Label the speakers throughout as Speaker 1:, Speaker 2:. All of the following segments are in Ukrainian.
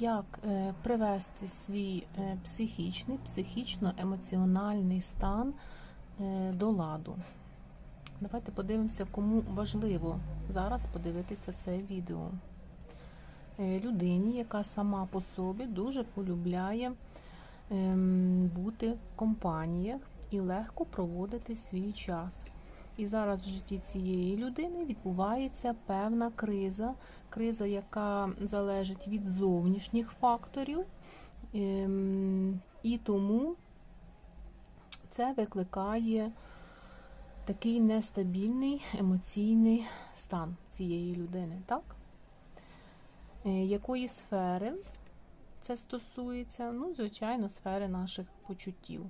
Speaker 1: як е, привести свій е, психічний, психічно-емоціональний стан е, до ладу. Давайте подивимося, кому важливо зараз подивитися це відео. Людині, яка сама по собі дуже полюбляє ем, бути в компаніях і легко проводити свій час. І зараз в житті цієї людини відбувається певна криза, криза, яка залежить від зовнішніх факторів, Ем, і тому це викликає такий нестабільний емоційний стан цієї людини, так? Е, Якої сфери це стосується? Ну, звичайно, сфери наших почуттів.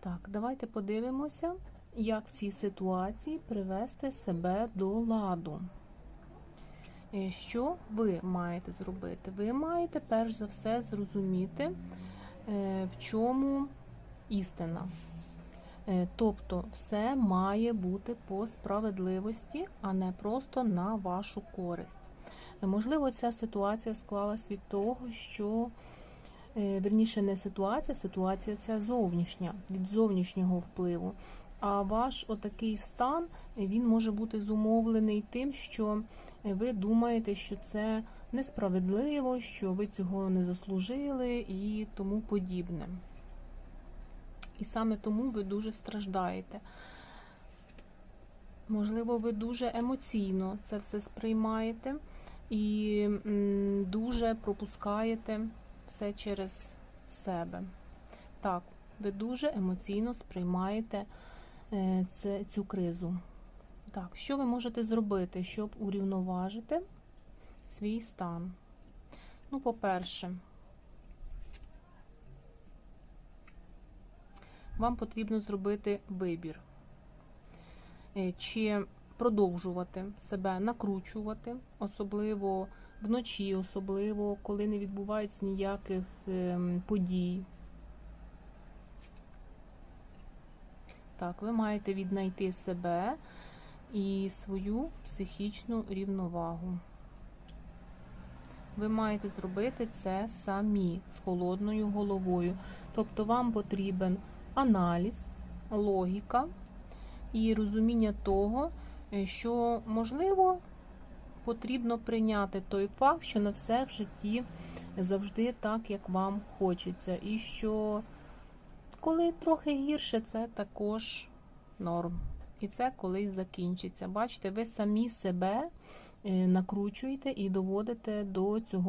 Speaker 1: Так, давайте подивимося, як в цій ситуації привести себе до ладу. Е, Що ви маєте зробити? Ви маєте перш за все зрозуміти, е, в чому істина. Е, Тобто, все має бути по справедливості, а не просто на вашу користь. Можливо, ця ситуація склалась від того, що верніше не ситуація, ситуація ця зовнішня, від зовнішнього впливу. А ваш отакий стан він може бути зумовлений тим, що ви думаєте, що це несправедливо, що ви цього не заслужили і тому подібне. І саме тому ви дуже страждаєте. Можливо, ви дуже емоційно це все сприймаєте і дуже пропускаєте все через себе. Так, ви дуже емоційно сприймаєте це, цю кризу. Так, що ви можете зробити, щоб урівноважити свій стан? Ну, по-перше, вам потрібно зробити вибір. Е, Чи продовжувати себе накручувати, особливо вночі, особливо коли не відбувається ніяких ем, подій. Так, ви маєте віднайти себе і свою психічну рівновагу. Ви маєте зробити це самі з холодною головою. Тобто вам потрібен аналіз, логіка і розуміння того, е, що можливо потрібно прийняти той факт, що не все в житті завжди так, як вам хочеться, і що коли трохи гірше, це також норм. І це колись закінчиться. Бачите, ви самі себе е, накручуєте і доводите до цього.